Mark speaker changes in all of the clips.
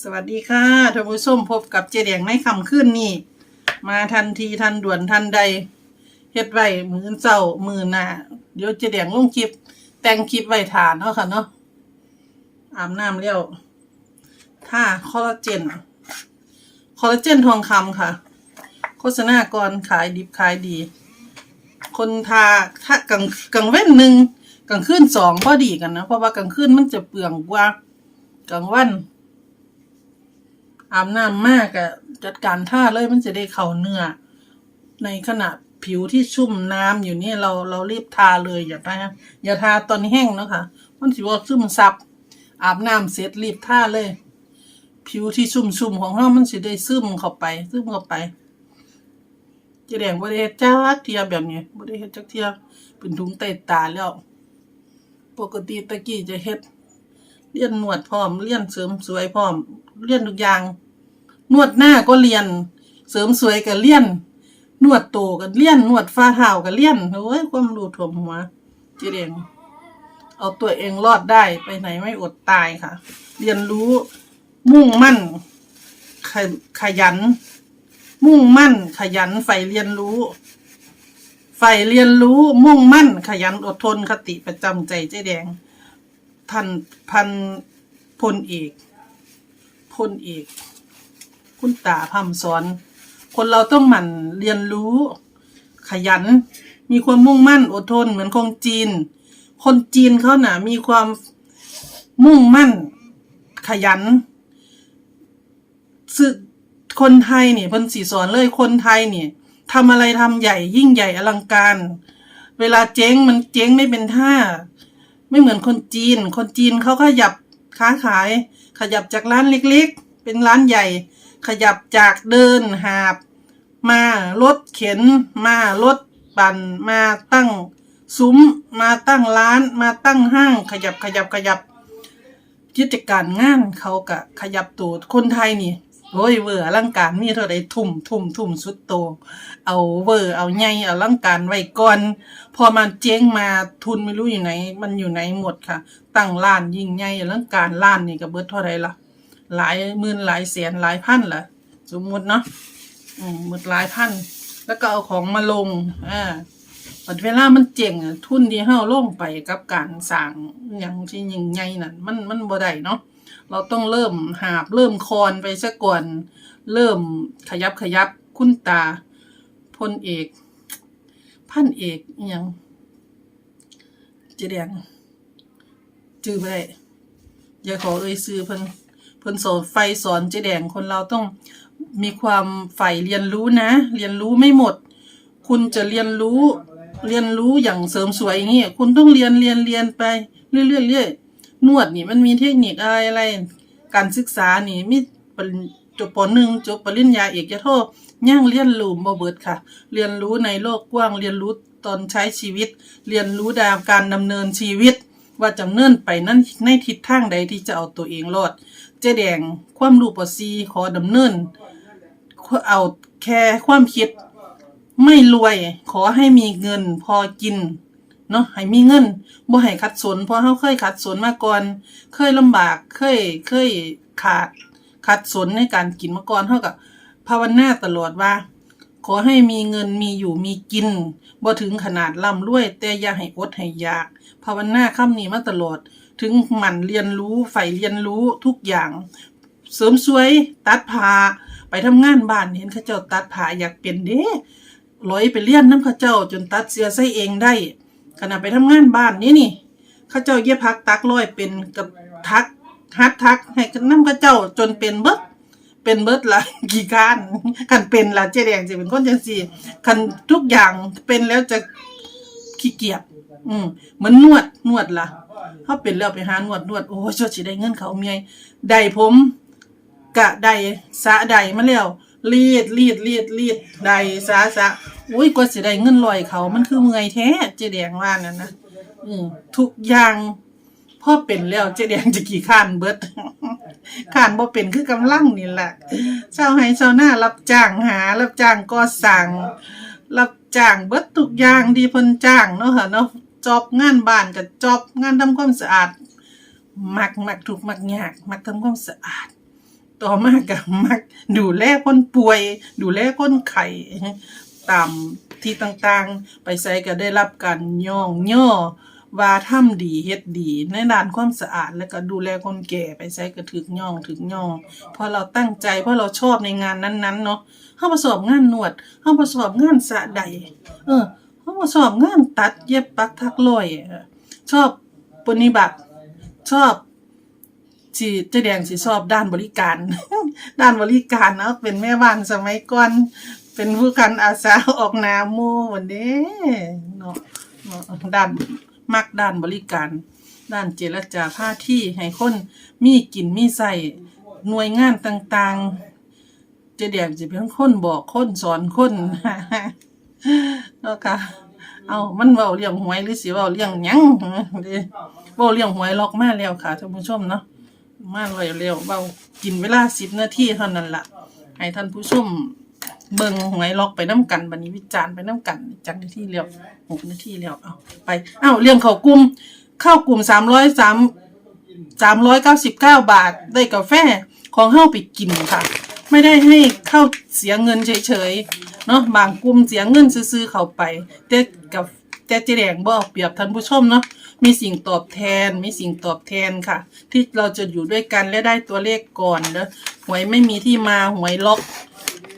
Speaker 1: สวัสดีค่ะท่านผู้ชมพบกับเจแดงในคำขึ้นนี่ มาทันทีทันด่วนทันใดเฮ็ดไว้มือเจ้ามือหน้าเดี๋ยวเจแดงลงคลิป แต่งคลิปไว้ทานเนาะค่ะเนาะอาบน้ำแล้วท่าคอลลาเจนคอลลาเจนทองคำค่ะ โฆษณากรขายดิบขายดี คนทาถ้ากลางกลางเว้นหนึ่งกลางคืนสองพอดีกันนะ เพราะว่ากลางคืนมันจะเปลืองกว่ากลางวัน อาบน้ำมากอะจัดการท่าเลยมันจะได้เข่าเนื้อ ในขณะผิวที่ชุ่มน้ำอยู่เนี่ยเราเรารีบทาเลยอย่าทาอย่าทาตอนแห้งนะคะมันสิว่าซึมซับอาบน้ำเสร็จรีบทาเลย ผิวที่ชุ่มชุ่มๆของเรามันสิได้ซึมเข้าไป ซึมเข้าไปจะแดงบ่ได้เฮ็ดจักเทียแบบนี้บ่ได้เฮ็ดจักเทียเป็นถุงใต้ตาแล้ว ปกติตะกี้จะเฮ็ดเลียนนวดพร้อมเลียนเสริมสวยพร้อมเลียนทุกอย่าง นวดหน้าก็เรียน เสริมสวยก็เลียน นวดโตก็เลียน นวดฝ่าเท้าก็เลียนโอ้ยความรู้ท่วมหัวเจเดงเอาตัวเองรอดได้ไปไหนไม่อดตายค่ะ เรียนรู้มุ่งมั่น ขขยัน มุ่งมั่น ขยันใฝ่เรียนรู้ใฝ่เรียนรู้มุ่งมั่น ขยันอดทนคติประจำใจเจ๊แดงท่านพันพลเอกพลเอก คุณตาพำสอน คนเราต้องหมั่นเรียนรู้ ขยัน มีความมุ่งมั่นอดทนเหมือนคนจีน คนจีนเขาหนามีความมุ่งมั่น ขยันสึกคนไทยเนี่ยเพิ่นสีสอนเลยคนไทยเนี่ยทำอะไรทำใหญ่ยิ่งใหญ่อลังการ เวลาเจ๊งมันเจ๊งไม่เป็นท่า ไม่เหมือนคนจีน คนจีนเขาขยับค้าขาย ขยับจากร้านเล็กๆ เป็นร้านใหญ่ ขยับจากเดินหาบ มารถเข็น มารถปั่นมาตั้งซุ้ม มาตั้งร้าน มาตั้งห้าง ขยับขยับขยับกิจการงานเขากะขยับตัวคนไทยนี่โอ้ยเวอร์อลังการมีเท่าใดทุ่มทุ่มทุ่มสุดโตเอาเวอร์เอาใหญ่เอาอลังการไว้ก่อน พอมันเจ๊งมาทุนไม่รู้อยู่ไหน มันอยู่ไหนหมดค่ะ ตั้งร้านยิ่งใหญ่อลังการร้านนี่ก็เบิดเท่าไรล่ะ หลายหมื่นหลายแสนหลายพันล่ะ สมมุติเนาะอืมหมดหลายพัน แล้วก็เอาของมาลงอ่าปัจเวลามันเจ๋งอะทุนที่เฮาลงไปกับการสร้างอย่างที่ยิ่งใหญ่นั่นมันมันบ่ได้เนาะเราต้องเริ่มหาบเริ่มคอนไปซะก่อน เริ่มขยับขยับคุณตาพลเอก พันเอกอหยังเจแดงจือไปได้อย่าขอเอ่ยซื้อเพิ่น เพิ่นสอนไฟสอนเจแดงคนเราต้องมีความใฝ่เรียนรู้นะ เรียนรู้ไม่หมด คุณจะเรียนรู้ เรียนรู้อย่างเสริมสวยอย่างนี้คุณต้องเรียนเรียนเรียนไปเรื่อยๆเรื่อยนวดนี่มันมีเทคนิคอะไรอะไร การศึกษานี่มีปริจบปหนึ่งจบปริญญาเอกจะโทย่างเรียนรู้บ่เบิดค่ะ เรียนรู้ในโลกกว้างเรียนรู้ตอนใช้ชีวิต เรียนรู้ดาวการดำเนินชีวิต ว่าจำเนินไปนั้นในทิศทางใดที่จะเอาตัวเองรอด เจ๊แดงความรู้ปอซีขอดำเนิน เอาแค่ความคิด ไม่รวย ขอให้มีเงินพอกินเนาะให้มีเงินบ่ให้ขัดสนเพราะเฮาเคยขัดสนมาก่อน เคยลำบากเคยเคยขาดขัดสนในการกินมาก่อนเฮาก็ภาวนาตลอดว่า ขอให้มีเงินมีอยู่มีกินบ่ถึงขนาดร่ำรวย แต่อย่าให้อดให้ยากภาวนาคำนี้มาตลอด ถึงหมั่นเรียนรู้ใฝ่เรียนรู้ทุกอย่าง เสริมสวยตัดผ้าไปทำงานบ้านเห็นเขาเจ้าตัดผ้าอยากเป็นเด้ร้อยไปเลี้ยนน้ำเขาเจ้าจนตัดเสื้อใส่เองได้ขณะไปทำงานบ้านนี่นี่เขาเจ้าเย็บพักตักร้อยเป็นกับทักฮัดทักให้น้ำเขาเจ้าจนเป็นเบิด เป็นเบิดละกี่การคันเป็นละเจแดงจะเป็นคนจังสี่คันทุกอย่างเป็นแล้วจะขี้เกียจอืมเหมือนนวดนวดล่ะเขาเป็นแล้วไปหานวดนวดโอ้ยชดสิได้เงินเขาเมียได้ผมกะใดสะใดมาแล้วรีดรีดรีดรีดใดสะสะอุ้ยกว่าสิได้เงินลอยเขามันคือเมื่อยแท้เจแดงว่านั่นนะอืมทุกอย่าง พ่อเป็นแล้วเจ๊แดงจะกี่ข้านเบิดข้านบ่เป็นคือกำลังนี่แหละชาวไห้ชาวนารับจ้างหา รับจ้างก่อสร้างรับจ้างเบิดทุกอย่างที่เพิ่นจ้างเนาะค่ะเนาะจอบงานบ้านกับจอบงานทำความสะอาดมักมักถูกมักยากมักทำความสะอาด ต่อมาก็มักดูแลคนป่วย ดูแลคนไข้ตามที่ต่างๆ ไปใส่ก็ได้รับการย่องย่อ ว่าทำดีเฮ็ดดี ในด้านความสะอาดแล้วก็ดูแลคนแก่ไปใส่ก็ถึกย่องถึกย่องเพราะเราตั้งใจเพราะเราชอบในงานนั้นๆเนาะเฮาประสอบงานนวดเฮาประสอบงานสะใด เออเฮาประสอบงานตัดเย็บปักถักร้อยชอบปฏิบัติชอบสิเจแดงสิชอบด้านบริการ ด้านบริการเนาะเป็นแม่บ้านสมัยก่อนเป็นผู้กันอาสาออกนามูวันเด้เนาะด้าน มักด้านบริการ ด้านเจรจาผ้าที่ให้คนมีกินมีใส่หน่วยงานต่างๆ เจ๊แดงสิเป็นคนบอกคนสอนคนเนาะค่ะเอามันเว้าเรื่องหวยหรือสิเว้าเรื่องยังเด้เว้าเรื่องหวยล็อกมาแล้วค่ะท่านผู้ชมเนาะมาเร็วๆเบากินเวลาสิบนาทีเท่านั้นละให้ท่านผู้ชม เบิ่งหวยล็อกไปน้ำกันบันนี้วิจารณ์ไปน้ำกันจักนาทีแล้วหกนาทีแล้วเอาไปเอ้าเรื่องเขากลุ่มเข้ากลุ่มสามร้อยสามสามร้อยเก้าสิบเก้าบาทได้กาแฟของเฮ้าไปกินค่ะ ไม่ได้ให้เข้าเสียเงินเฉยๆเนาะบางกลุ่มเสียเงินซื้อๆเข้าไป แต่กับแต่เจแดงบอกเปรียบท่านผู้ชมเนาะมีสิ่งตอบแทน มีสิ่งตอบแทนค่ะ ที่เราจะอยู่ด้วยกันและได้ตัวเลขก่อนเด้อหวยไม่มีที่มาหวยล็อก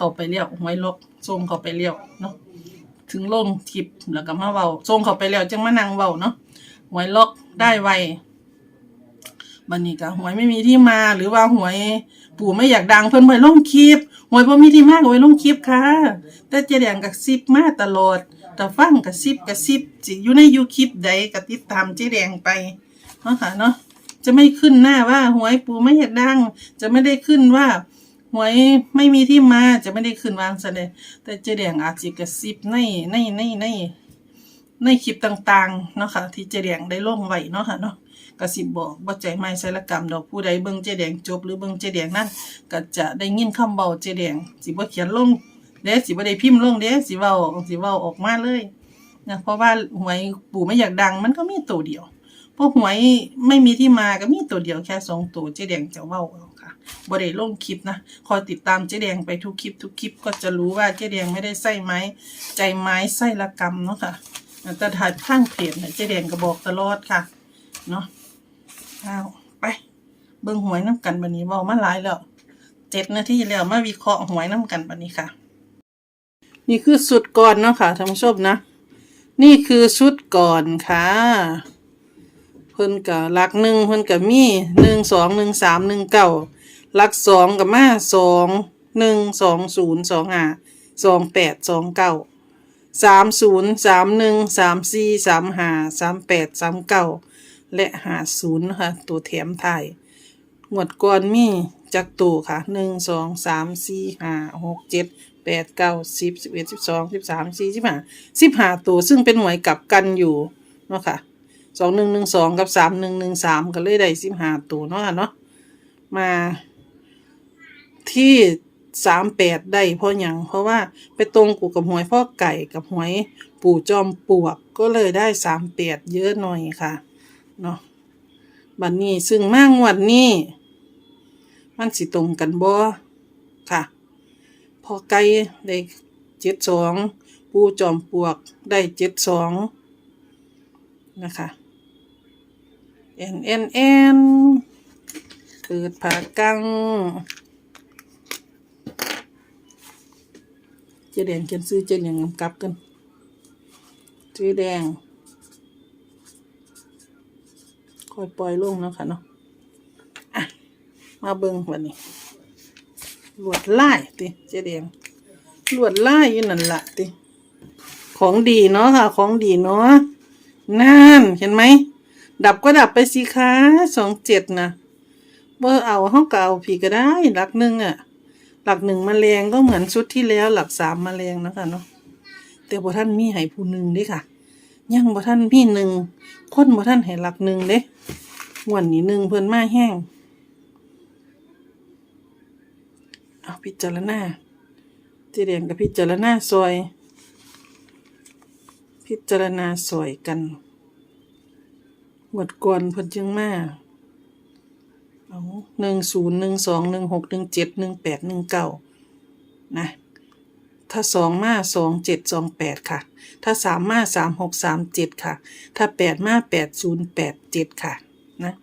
Speaker 1: เข้าไปเรียกหวยล็อกส่งเข้าไปเรียกเนาะถึงลงทิปแล้วก็มาเว้าส่งเข้าไปแล้วจึงมานั่งเว้าเนาะหวยล็อกได้ไวบันนี้ก็หวยไม่มีที่มาหรือว่าหวยปู่ไม่อยากดังเพิ่นไปลงคลิปหวยบ่มีที่มาก็ไว้ลงคลิปค่ะแต่เจแดงกับซิบมาตลอดแต่ฟังกับซิบกับซิบสิอยู่ในยูคลิปใดก็ติดตามเจแดงไปเนาะค่ะเนาะจะไม่ขึ้นหน้าว่าหวยปู่ไม่อยากดัง จะไม่ได้ขึ้นว่า หวยไม่มีที่มาจะไม่ได้ขึ้นวางซะเลยแต่เจแดงอาจจะกระซิบในในในในในคลิปต่างๆเนาะค่ะที่เจแดงได้ลงไว้เนาะค่ะเนาะกสิบบอกบ่ใจไม้ไสละกรรมดอกผู้ใดเบิ่งเจแดงจบหรือเบิ่งเจแดงนั่นก็จะได้ยินคำเว้าเจแดงสิบ่เขียนลงเด้สิบ่ได้พิมพ์ลงเด้สิเว้าสิเว้าออกมาเลยนะเพราะว่าหวยปู่ไม่อยากดังมันก็มีตัวเดียว พราะหวยไม่มีที่มาก็มีตัวเดียวแค่สองตัวเจแดงจะเว้าเอาค่ะบ่ได้ลงคลิปนะ คอยติดตามเจแดงไปทุกคลิป ทุกคลิปก็จะรู้ว่าเจแดงไม่ได้ใส่ไม้ ใจไม้ไส้ละกรรมเนาะค่ะแต่ถ่ายข้างเพจเนี่ยเจแดงก็บอกตลอดค่ะ เนาะอ้าไป เบิ่งหวยน้ำกันบันนี้เว้ามาหลายแล้วเจ็ดนาทีแล้วมาวิเคราะห์หวยน้ำกันบันนี้ค่ะ นี่คือชุดก่อนเนาะค่ะท่านผู้ชมนะ นี่คือชุดก่อนค่ะ เพิ่นกับหลักหนึ่งเพิ่นกับมีหนึ่งสองหนึ่งสามหนึ่งเก้าหลักสองกับมาสองหนึ่งสองศูนย์สองห้าสองแปดสองเก้าสามศูนย์สามหนึ่งสามสี่สามห้าสามแปดสามเก้าและหาศูนย์นะคะตัวแถมไทยงวดก่อนมีจักตัวค่ะหนึ่งสองสามสี่ห้าหกเจ็ดแปดเก้าสิบสิบเอ็ดสิบสองสิบสามสี่สิบห้าสิบห้าตัวซึ่งเป็นหน่วยกลับกันอยู่เนาะค่ะ สองหนึ่งหนึ่งสองกับสามหนึ่งหนึ่งสามก็เลยได้สิบห้าตัวเนาะเนาะมาที่สามแปดได้เพราะอย่างเพราะว่าไปตรงกูกับหวยพ่อไก่กับหวยปู่จอมปลวกก็เลยได้สามแปดเยอะหน่อยค่ะเนาะบัดนนี้ซึ่งมางวดนี้ มันสิตรงกันบ่ค่ะพอไก่ได้เจ็ดสองปูจอมปลวกได้เจ็ดสอง นะคะเอ็นเอ็นเอ็นเกิดผากังเจแดงเขียนซื้อเจ๊แดงกำกับกันเจแดงคอยปล่อยลงเนาะค่ะเนาะอะ มาเบิ่งวันนี้ลวดลายติเจแดงลวดลายอยู่นั่นละติของดีเนาะค่ะ ของดีเนาะ นั่นเห็นไหม ดับก็ดับไปสิคะสองเจ็ดนะเบอร์เอาห้องเก่าผีก็ได้ หลักหนึ่งอะหลักหนึ่งมาแมลงก็เหมือนชุดที่แล้ว หลักสามมาแมลงนะคะเนาะแต่บ่ท่านมีให้ผู้หนึ่งด้ค่ะ ยังบ่ท่านมีหนึ่งคนบ่ท่านให้หลักหนึ่งเด้วันนี้หนึ่งเพิ่อนมาแห้งเอาพิจารณาเจแดงกับพิจารณาซอย พิจารณาซอยกันหมดก่อนเพิ่นจึงมาเอาหนึ่งศูนย์หนึ่งสองหนึ่งหกหนึ่งเจ็ดหนึ่งแปดหนึ่งเก้านะ ถ้าสองมาสองเจ็ดสองแปดค่ะ ถ้าสามมาสามหกสามเจ็ดค่ะ ถ้าแปดมาแปดศูนย์แปดเจ็ดค่ะ นะ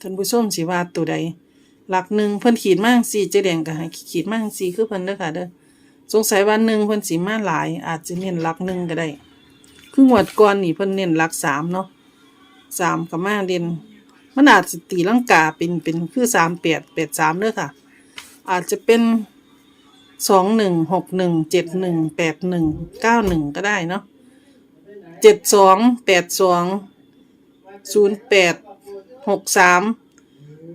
Speaker 1: ท่านผู้ชมสิว่าตัวใด หลักหนึ่งเพิ่นขีดมากสี่เจแดงก็ให้ขีดมากสี่คือเพิ่นเด้อค่ะเด้อ สงสัยวันหนึ่งเพิ่นสีมาหลาย อาจจะเน้นหลักหนึ่งก็ได้ คือหวดก่อนนี่เพิ่นเน้นหลักสามเนาะสามกับมาเด่นมันอาจจะตีลังกาเป็นเป็นคือสามแปดแปดสามเด้อค่ะ อาจจะเป็นสองหนึ่งหกหนึ่งเจ็ดหนึ่งแปดหนึ่งเก้าหนึ่งก็ได้เนาะเจ็ดสองแปดสองศูนย์แปดหกสาม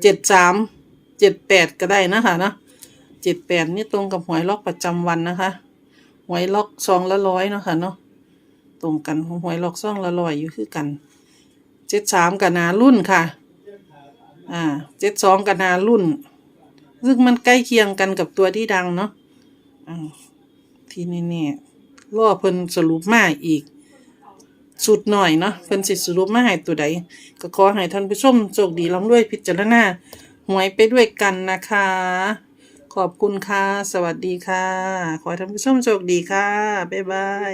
Speaker 1: เจ็ดสามเจ็ดแปดก็ได้นะคะเนาะ เจ็ดแปดนี่ตรงกับหวยล็อกประจำวันนะคะ หวยล็อกซองละร้อยเนาะค่ะเนาะตรงกันหวยล็อกซองละร้อยอยู่คือกันเจ็ดสามกับนารุ่นค่ะ อ่าเจ็ดสองกับนารุ่น ซึ่งมันใกล้เคียงกันกับตัวที่ดังเนาะทีนี้เนี่ยล่อเพิ่นสรุปมาอีก สุดหน่อยเนาะเพิ่นสิสรุปมาให้ตัวใดก็ขอให้ท่านผู้ชมโชคดีร่ำรวยพิจารณาหวยไปด้วยกันนะคะ ขอบคุณค่ะ สวัสดีค่ะ ขอให้ท่านผู้ชมโชคดีค่ะ บ๊ายบาย